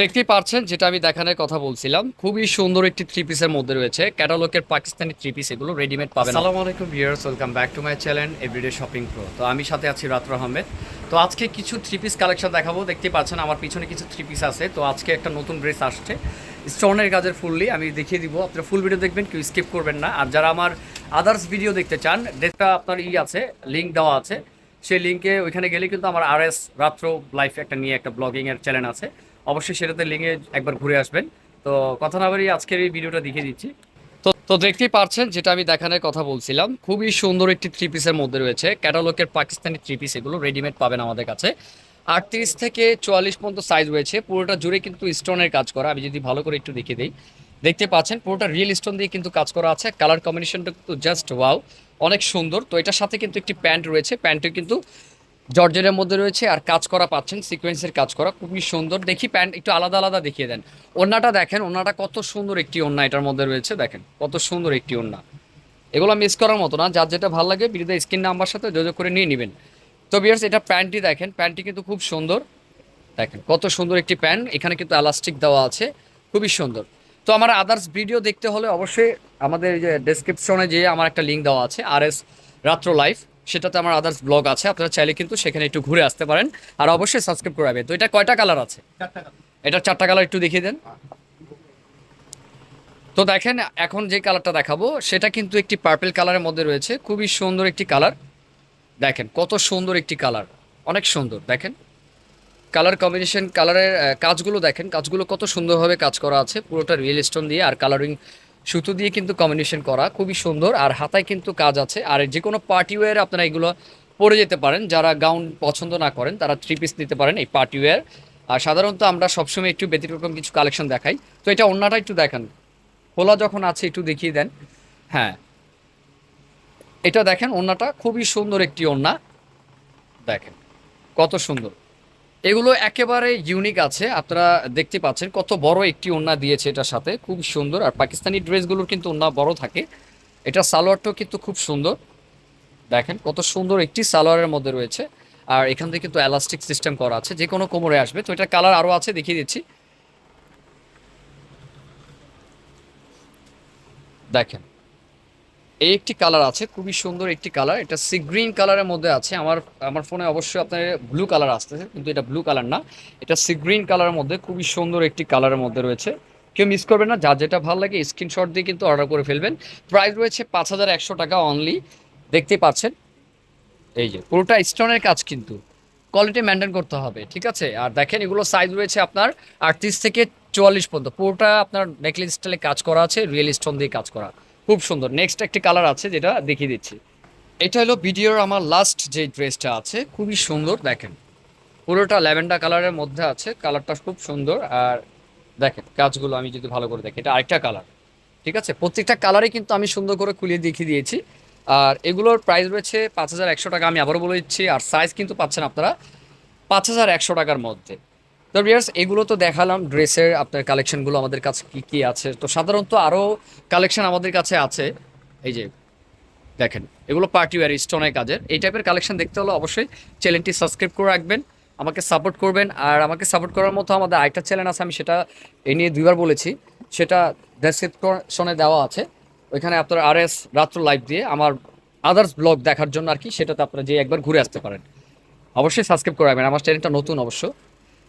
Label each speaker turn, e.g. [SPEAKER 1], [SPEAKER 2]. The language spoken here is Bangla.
[SPEAKER 1] দেখতেই পারছেন, যেটা আমি দেখানোর কথা বলছিলাম, খুবই সুন্দর একটি থ্রি পিসের মধ্যে রয়েছে। ক্যাটালগের পাকিস্তানি থ্রি পিস এগুলো রেডিমেড পাবেন। আসসালামু আলাইকুম viewers welcome back to my channel everyday shopping pro তো আমি সাথে আছি রাত্র আহমেদ। তো আজকে কিছু থ্রি পিস কালেকশন দেখাবো। দেখতেই পাচ্ছেন, আমার পিছনে কিছু থ্রি পিস আছে। তো আজকে একটা নতুন ড্রেস আসছে, স্টোনের কাজের ফুললি। আমি দেখিয়ে দিব, আপনারা ফুল ভিডিও দেখবেন, কেউ স্কিপ করবেন না। আর যারা আমার আদার্স ভিডিও দেখতে চান ডেটটা আপনার ই আছে লিঙ্ক দেওয়া আছে, সেই লিঙ্কে ওইখানে গেলে কিন্তু আমার আর এস রাত্র লাইফ একটা নিয়ে একটা ব্লগিং এর চ্যানেল আছে। অবশ্যই সেটাতে লিঙ্কে একবার ঘুরে আসবেন। তো কথা না বাড়িয়ে আজকের এই ভিডিওটা দেখিয়ে দিচ্ছি। তো তো দেখতেই পারছেন, যেটা আমি দেখানোর কথা বলছিলাম, খুবই সুন্দর একটি থ্রি পিসের মধ্যে রয়েছে। ক্যাটালগের পাকিস্তানি থ্রি পিস এগুলো রেডিমেড পাবেন আমাদের কাছে। আটত্রিশ থেকে চুয়াল্লিশ পর্যন্ত সাইজ রয়েছে। পুরোটা জুড়ে কিন্তু স্টোনের কাজ করা। আমি যদি ভালো করে একটু দেখিয়ে দিই। দেখতে পাচ্ছেন, পুরোটা রিয়েল স্টোন দিয়ে কিন্তু কাজ করা আছে। কালার কম্বিনেশনটা কিন্তু জাস্ট ওয়াও অনেক সুন্দর। তো এটার সাথে কিন্তু একটি প্যান্ট রয়েছে। প্যান্টে কিন্তু জর্জের মধ্যে রয়েছে আর কাজ করা পাচ্ছেন সিকোয়েন্সের কাজ করা। খুবই সুন্দর। দেখি প্যান্ট একটু আলাদা আলাদা দেখিয়ে দেন। ওড়নাটা দেখেন, ওড়নাটা কত সুন্দর একটি ওড়না এটার মধ্যে রয়েছে, দেখেন। কত সুন্দর একটি ওড়না। এগুলো মিস করার মতো না, যার যেটা ভালো লাগে বিরুদ্ধে স্ক্রিন নাম্বার সাথে যোগাযোগ করে নিয়ে নেবেন। তো বিয়ার্স এটা প্যান্টটি দেখেন, প্যান্টটি কিন্তু খুব সুন্দর। দেখেন, কত সুন্দর একটি প্যান্ট, এখানে কিন্তু এলাস্টিক দেওয়া আছে, খুবই সুন্দর। তো আমার আদার্স ভিডিও দেখতে হলে অবশ্যই আমাদের যে ডেসক্রিপশনে যে আমার একটা লিঙ্ক দেওয়া আছে আর এস রাত্র লাইফ সেটাতে আমার আদার্স ব্লগ আছে আপনারা চাইলে কিন্তু সেখানে একটু ঘুরে আসতে পারেন। আর অবশ্যই সাবস্ক্রাইব করে রাখবেন। তো এটা কয়টা কালার আছে? এটা চারটা কালার একটু দেখিয়ে দেন। তো দেখেন এখন যে কালারটা দেখাবো সেটা কিন্তু একটি পার্পেল কালারের মধ্যে রয়েছে। খুবই সুন্দর একটি কালার দেখেন কত সুন্দর একটি কালার অনেক সুন্দর দেখেন। কালার কম্বিনেশন কালারের কাজগুলো দেখেন। কাজগুলো কত সুন্দরভাবে কাজ করা আছে। পুরোটা রিয়েল স্টোন দিয়ে আর কালারিং সুতো দিয়ে কিন্তু কম্বিনেশন করা খুবই সুন্দর। আর হাতায় কিন্তু কাজ আছে। আর যে কোনো পার্টি ওয়্যার আপনারা এগুলো পরে যেতে পারেন। যারা গাউন পছন্দ না করেন, তারা থ্রি পিস নিতে পারেন এই পার্টি ওয়্যার আর সাধারণত আমরা সবসময় একটু ব্যতিক্রম কিছু কালেকশন দেখাই। তো এটা অন্যটা একটু দেখান। খোলা যখন আছে, একটু দেখিয়ে দেন। হ্যাঁ। এটা দেখেন ওড়নাটা খুবই সুন্দর একটি ওড়না দেখেন, কত সুন্দর। এগুলো একেবারে ইউনিক আছে। আপনারা দেখতে পাচ্ছেন কত বড় একটি ওড়না দিয়েছে এটার সাথে। খুব সুন্দর। আর পাকিস্তানি ড্রেসগুলোর কিন্তু ওড়না বড় থাকে। এটা সালোয়ারটাও কিন্তু খুব সুন্দর। দেখেন কত সুন্দর একটি সালোয়ারের মধ্যে রয়েছে। আর এখান থেকে কিন্তু এলাস্টিক সিস্টেম করা আছে। যে কোনো কোমরে আসবে। তো এটা কালার আরও আছে, দেখিয়ে দিচ্ছি। দেখেন। এই একটি কালার আছে, খুবই সুন্দর একটি কালার। এটা সি গ্রিন কালারের মধ্যে আছে। আমার আমার ফোনে অবশ্যই আপনার ব্লু কালার আসতেছে, কিন্তু এটা ব্লু কালার না। এটা সি গ্রিন কালারের মধ্যে, খুবই সুন্দর একটি কালারের মধ্যে রয়েছে। কেউ মিস করবেন না, যার যেটা ভালো লাগে স্ক্রিনশট দিয়ে কিন্তু অর্ডার করে ফেলবেন। প্রাইস রয়েছে পাঁচ হাজার একশো টাকা অনলি দেখতে পাচ্ছেন। এই যে, পুরোটা স্টোনের কাজ কিন্তু। কোয়ালিটি মেনটেন করতে হবে, ঠিক আছে? আর দেখেন, এগুলো সাইজ রয়েছে আপনার আটত্রিশ থেকে চুয়াল্লিশ পর্যন্ত। পুরোটা আপনার নেকলেস স্টাইলে কাজ করা আছে রিয়েল স্টোন দিয়ে কাজ করা। খুব সুন্দর। নেক্সট একটি কালার আছে যেটা দেখিয়ে দিচ্ছি। এটা হলো ভিডিওর আমার লাস্ট যে ড্রেসটা আছে, খুবই সুন্দর, দেখেন। পুরোটা ল্যাভেন্ডার কালারের মধ্যে আছে কালারটা খুব সুন্দর। আর দেখেন, কাজগুলো আমি যদি ভালো করে দেখি, এটা আরেকটা কালার ঠিক আছে? প্রত্যেকটা কালারই কিন্তু আমি সুন্দর করে খুলিয়ে দেখিয়ে দিয়েছি। আর এগুলোর প্রাইস রয়েছে পাঁচ হাজার একশো টাকা, আমি আবারও বলে দিচ্ছি। আর সাইজ কিন্তু পাচ্ছেন আপনারা পাঁচ হাজার একশো টাকার মধ্যে। তো এগুলো তো দেখালাম ড্রেসের আপনার কালেকশনগুলো আমাদের কাছে কি কি আছে। তো সাধারণত আরও কালেকশন আমাদের কাছে আছে। এই যে, দেখেন, এগুলো পার্টি ওয়ার স্টোনের কাজের। এই টাইপের কালেকশন দেখতে হলে অবশ্যই চ্যানেলটি সাবস্ক্রাইব করে রাখবেন, আমাকে সাপোর্ট করবেন। আর আমাকে সাপোর্ট করার মতো আমাদের আরেকটা চ্যানেল আছে, আমি সেটা এ নিয়ে দুইবার বলেছি। সেটা ডেসক্রিপশনে দেওয়া আছে। ওইখানে আপনার আর এস রাত্র লাইভ দিয়ে আমার আদার্স ব্লগ দেখার জন্য আর কি, সেটাতে আপনারা যে একবার ঘুরে আসতে পারেন। অবশ্যই সাবস্ক্রাইব করে রাখবেন। আমার চ্যানেলটা নতুন অবশ্য।